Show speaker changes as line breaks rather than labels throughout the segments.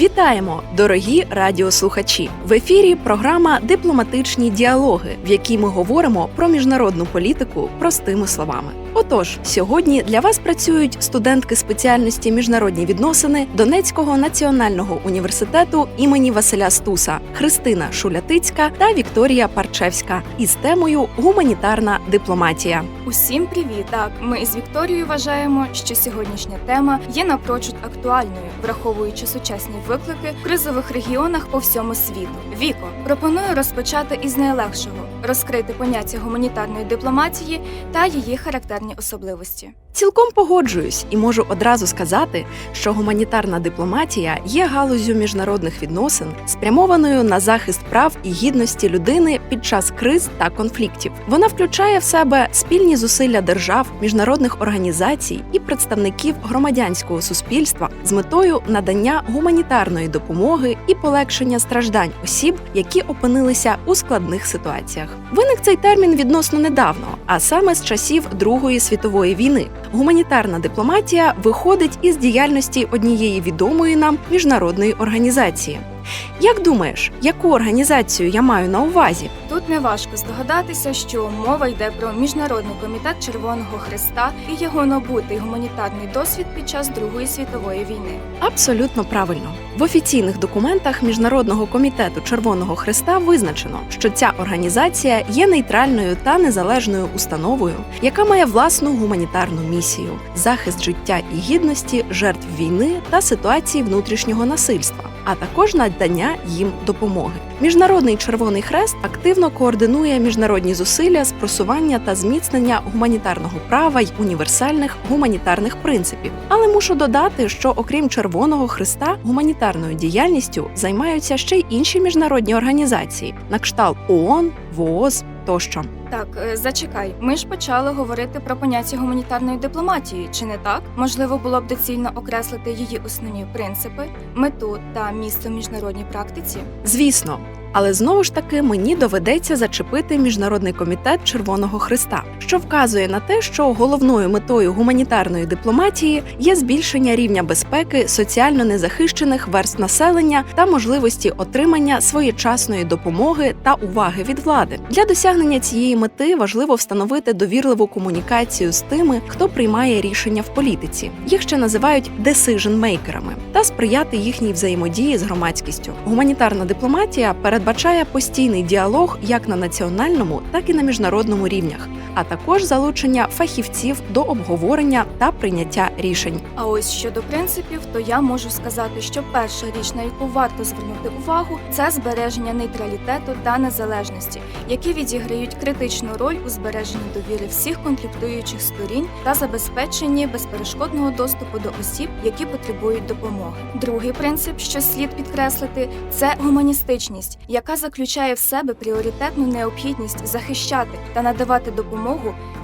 Вітаємо, дорогі радіослухачі! В ефірі програма Дипломатичні діалоги, в якій ми говоримо про міжнародну політику простими словами. Отож, сьогодні для вас працюють студентки спеціальності міжнародні відносини Донецького національного університету імені Василя Стуса Христина Шулятицька та Вікторія Парчевська із темою Гуманітарна дипломатія.
Усім привіт! Так, ми із Вікторією вважаємо, що сьогоднішня тема є напрочуд актуальною, враховуючи сучасні виклики в кризових регіонах по всьому світу. Віко пропоную розпочати із найлегшого розкрити поняття гуманітарної дипломатії та її характерні особливості.
Цілком погоджуюсь і можу одразу сказати, що гуманітарна дипломатія є галузю міжнародних відносин, спрямованою на захист прав і гідності людини під час криз та конфліктів. Вона включає в себе спільні зусилля держав, міжнародних організацій і представників громадянського суспільства з метою надання гуманітарної допомоги і полегшення страждань осіб, які опинилися у складних ситуаціях. Виник цей термін відносно недавно, а саме з часів Другої світової війни. Гуманітарна дипломатія виходить із діяльності однієї відомої нам міжнародної організації. Як думаєш, яку організацію я маю на увазі?
Тут не важко здогадатися, що мова йде про міжнародний комітет Червоного Христа і його набутий гуманітарний досвід під час Другої світової війни.
Абсолютно правильно. В офіційних документах Міжнародного комітету Червоного Христа визначено, що ця організація є нейтральною та незалежною установою, яка має власну гуманітарну місію захист життя і гідності жертв війни та ситуації внутрішнього насильства, а також надання їм допомоги. Міжнародний Червоний Хрест активно координує міжнародні зусилля з просування та зміцнення гуманітарного права й універсальних гуманітарних принципів. Але мушу додати, що окрім Червоного Христа, гуманітарною діяльністю займаються ще й інші міжнародні організації, на кшталт ООН, ВООЗ тощо.
Так, е, зачекай. Ми ж почали говорити про поняття гуманітарної дипломатії, чи не так? Можливо, було б доцільно окреслити її основні принципи, мету та місце в міжнародній практиці.
Звісно. Але знову ж таки мені доведеться зачепити міжнародний комітет Червоного Христа, що вказує на те, що головною метою гуманітарної дипломатії є збільшення рівня безпеки соціально незахищених верств населення та можливості отримання своєчасної допомоги та уваги від влади. Для досягнення цієї мети важливо встановити довірливу комунікацію з тими, хто приймає рішення в політиці. Їх ще називають decision-мейкерами, та сприяти їхній взаємодії з громадськістю. Гуманітарна дипломатія передбачає постійний діалог як на національному, так і на міжнародному рівнях, а також залучення фахівців до обговорення та прийняття рішень.
А ось щодо принципів, то я можу сказати, що перша річ, на яку варто звернути увагу, це збереження нейтралітету та незалежності, які відіграють критичну роль у збереженні довіри всіх конфліктуючих сторін та забезпеченні безперешкодного доступу до осіб, які потребують допомоги. Другий принцип, що слід підкреслити, це гуманістичність, яка заключає в себе пріоритетну необхідність захищати та надавати допомогу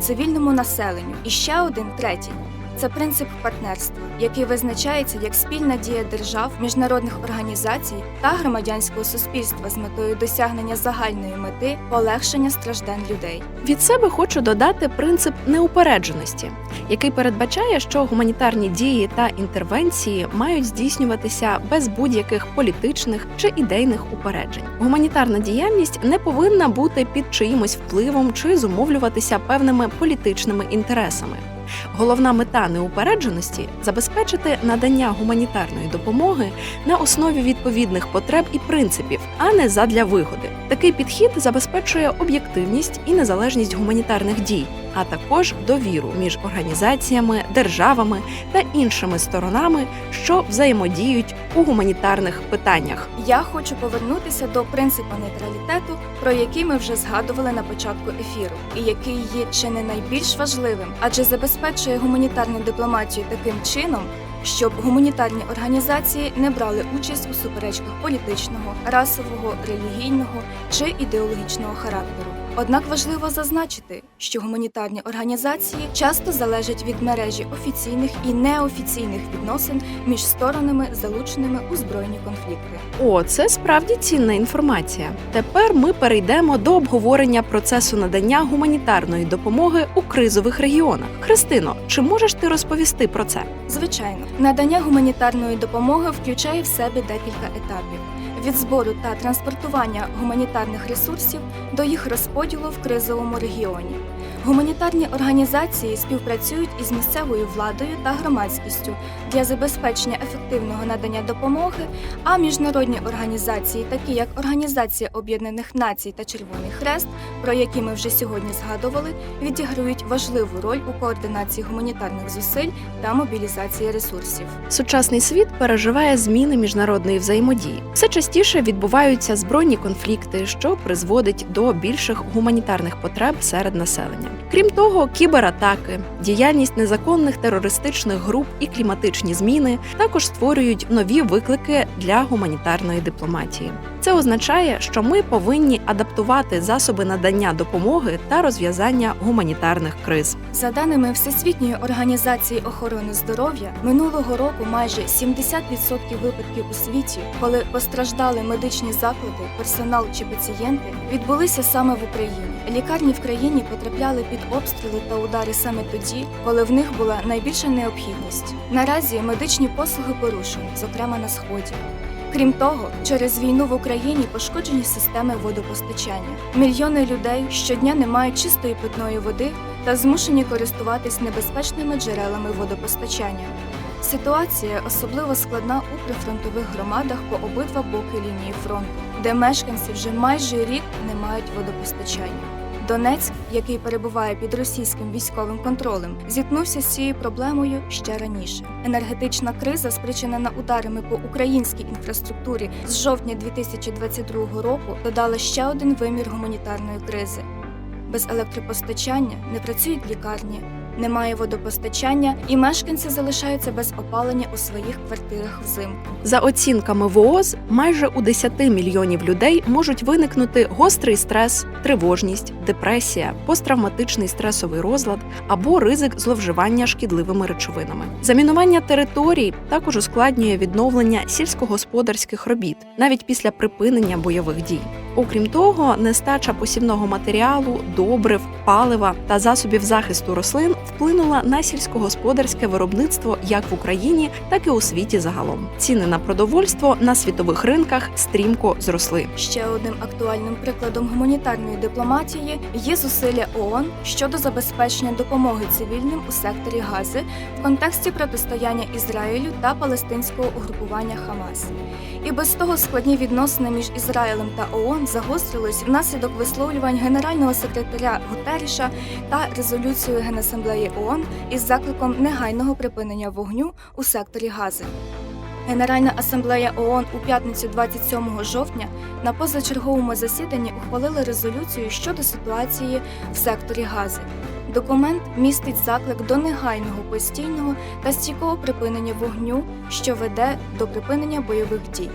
цивільному населенню. І ще один третій. Це принцип партнерства, який визначається як спільна дія держав, міжнародних організацій та громадянського суспільства з метою досягнення загальної мети полегшення страждань людей.
Від себе хочу додати принцип неупередженості, який передбачає, що гуманітарні дії та інтервенції мають здійснюватися без будь-яких політичних чи ідейних упереджень. Гуманітарна діяльність не повинна бути під чиїмось впливом чи зумовлюватися певними політичними інтересами. Головна мета неупередженості забезпечити надання гуманітарної допомоги на основі відповідних потреб і принципів, а не задля вигоди. Такий підхід забезпечує об'єктивність і незалежність гуманітарних дій, а також довіру між організаціями, державами та іншими сторонами, що взаємодіють у гуманітарних питаннях.
Я хочу повернутися до принципу нейтралітету, про який ми вже згадували на початку ефіру, і який є чи не найбільш важливим, адже забезпечує гуманітарну дипломатію таким чином, щоб гуманітарні організації не брали участь у суперечках політичного, расового, релігійного чи ідеологічного характеру. Однак важливо зазначити, що гуманітарні організації часто залежать від мережі офіційних і неофіційних відносин між сторонами, залученими у збройні конфлікти.
О, це справді цінна інформація. Тепер ми перейдемо до обговорення процесу надання гуманітарної допомоги у кризових регіонах. Христино, чи можеш ти розповісти про це?
Звичайно, надання гуманітарної допомоги включає в себе декілька етапів: від збору та транспортування гуманітарних ресурсів до їх розподілу в кризовому регіоні. Гуманітарні організації співпрацюють із місцевою владою та громадськістю для забезпечення ефективного надання допомоги, а міжнародні організації, такі як Організація Об'єднаних Націй та Червоний Хрест, про які ми вже сьогодні згадували, відіграють важливу роль у координації гуманітарних зусиль та мобілізації ресурсів.
Сучасний світ переживає зміни міжнародної взаємодії. Все частіше відбуваються збройні конфлікти, що призводить до більших гуманітарних потреб серед населення. Крім того, кібератаки, діяльність незаконних терористичних груп і кліматичні зміни також створюють нові виклики для гуманітарної дипломатії. Це означає, що ми повинні адаптувати засоби надання допомоги та розв'язання гуманітарних криз.
За даними Всесвітньої організації охорони здоров'я, минулого року майже 70% випадків у світі, коли постраждали медичні заклади, персонал чи пацієнти, відбулися саме в Україні. Лікарні в країні потрапляли під обстріли та удари саме тоді, коли в них була найбільша необхідність. Наразі медичні послуги порушені, зокрема на сході. Крім того, через війну в Україні пошкоджені системи водопостачання. Мільйони людей щодня не мають чистої питної води та змушені користуватись небезпечними джерелами водопостачання. Ситуація особливо складна у прифронтових громадах по обидва боки лінії фронту, де мешканці вже майже рік не мають водопостачання. Донецьк, який перебуває під російським військовим контролем, зіткнувся з цією проблемою ще раніше. Енергетична криза, спричинена ударами по українській інфраструктурі з жовтня 2022 року, додала ще один вимір гуманітарної кризи. Без електропостачання не працюють лікарні, немає водопостачання, і мешканці залишаються без опалення у своїх квартирах взимку.
За оцінками ВООЗ, майже у 10 мільйонів людей можуть виникнути гострий стрес, тривожність, депресія, посттравматичний стресовий розлад або ризик зловживання шкідливими речовинами. Замінування територій також ускладнює відновлення сільськогосподарських робіт навіть після припинення бойових дій. Окрім того, нестача посівного матеріалу, добрив, палива та засобів захисту рослин вплинула на сільськогосподарське виробництво як в Україні, так і у світі загалом. Ціни на продовольство на світових ринках стрімко зросли.
Ще одним актуальним прикладом гуманітарної дипломатії є зусилля ООН щодо забезпечення допомоги цивільним у секторі Гази в контексті протистояння Ізраїлю та палестинського угрупування Хамас. І без того складні відносини між Ізраїлем та ООН загострились внаслідок висловлювань генерального секретаря Гутеріша та резолюцією Генасамблеї ООН із закликом негайного припинення вогню у секторі Гази. Генеральна асамблея ООН у п'ятницю 27 жовтня на позачерговому засіданні ухвалили резолюцію щодо ситуації в секторі Гази. Документ містить заклик до негайного постійного та стійкого припинення вогню, що веде до припинення бойових дій.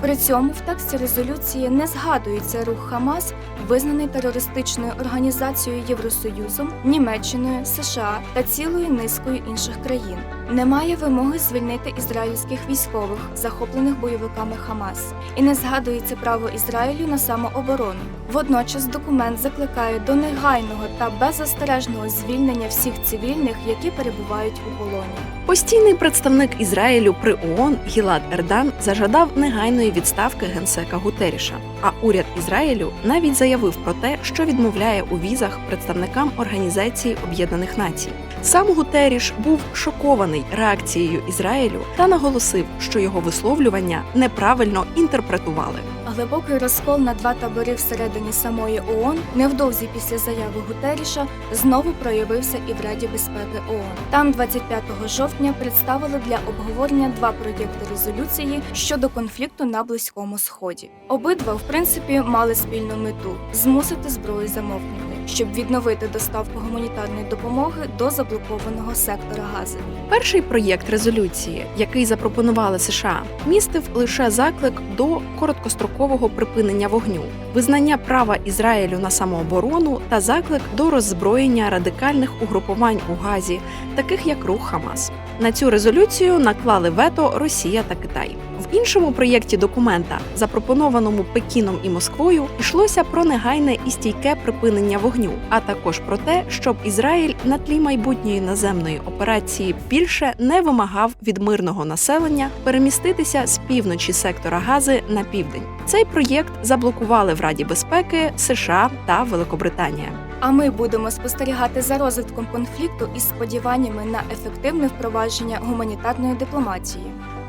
При цьому в тексті резолюції не згадується рух Хамас, визнаний терористичною організацією Євросоюзом, Німеччиною, США та цілою низкою інших країн. Немає вимоги звільнити ізраїльських військових, захоплених бойовиками Хамас, і не згадується право Ізраїлю на самооборону. Водночас документ закликає до негайного та беззастережного звільнення всіх цивільних, які перебувають у полоні.
Постійний представник Ізраїлю при ООН Гілад Ердан зажадав негайної відставки генсека Гутеріша. А уряд Ізраїлю навіть заявив про те, що відмовляє у візах представникам Організації Об'єднаних Націй. Сам Гутеріш був шокований реакцією Ізраїлю та наголосив, що його висловлювання неправильно інтерпретували.
Глибокий розкол на два табори всередині самої ООН невдовзі після заяви Гутеріша знову проявився і в Раді безпеки ООН. Там 25 жовтня представили для обговорення два проєкти резолюції щодо конфлікту на Близькому Сході. Обидва, в принципі, мали спільну мету змусити зброю замовкнути. Щоб відновити доставку гуманітарної допомоги до заблокованого сектора Гази.
Перший проєкт резолюції, який запропонували США, містив лише заклик до короткострокового припинення вогню, визнання права Ізраїлю на самооборону та заклик до роззброєння радикальних угрупувань у Газі, таких як рух Хамас. На цю резолюцію наклали вето Росія та Китай. Іншому проєкті документа, запропонованому Пекіном і Москвою, йшлося про негайне і стійке припинення вогню, а також про те, щоб Ізраїль на тлі майбутньої наземної операції більше не вимагав від мирного населення переміститися з півночі сектора Гази на південь. Цей проєкт заблокували в Раді безпеки США та Великобританія.
А ми будемо спостерігати за розвитком конфлікту із сподіваннями на ефективне впровадження гуманітарної дипломатії.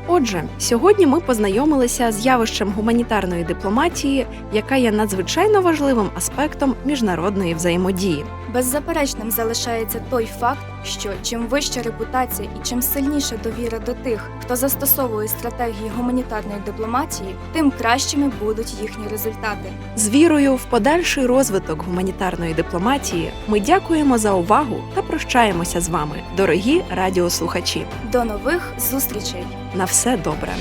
Отже, сьогодні ми познайомилися з явищем гуманітарної дипломатії, яка є надзвичайно важливим аспектом міжнародної взаємодії.
Беззаперечним залишається той факт, що чим вища репутація і чим сильніша довіра до тих, хто застосовує стратегії гуманітарної дипломатії, тим кращими будуть їхні результати.
З вірою в подальший розвиток гуманітарної дипломатії ми дякуємо за увагу та прощаємося з вами, дорогі радіослухачі.
До нових зустрічей!
На все добре.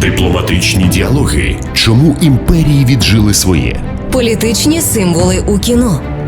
Дипломатичні діалоги. Чому імперії віджили своє?
Політичні символи у кіно.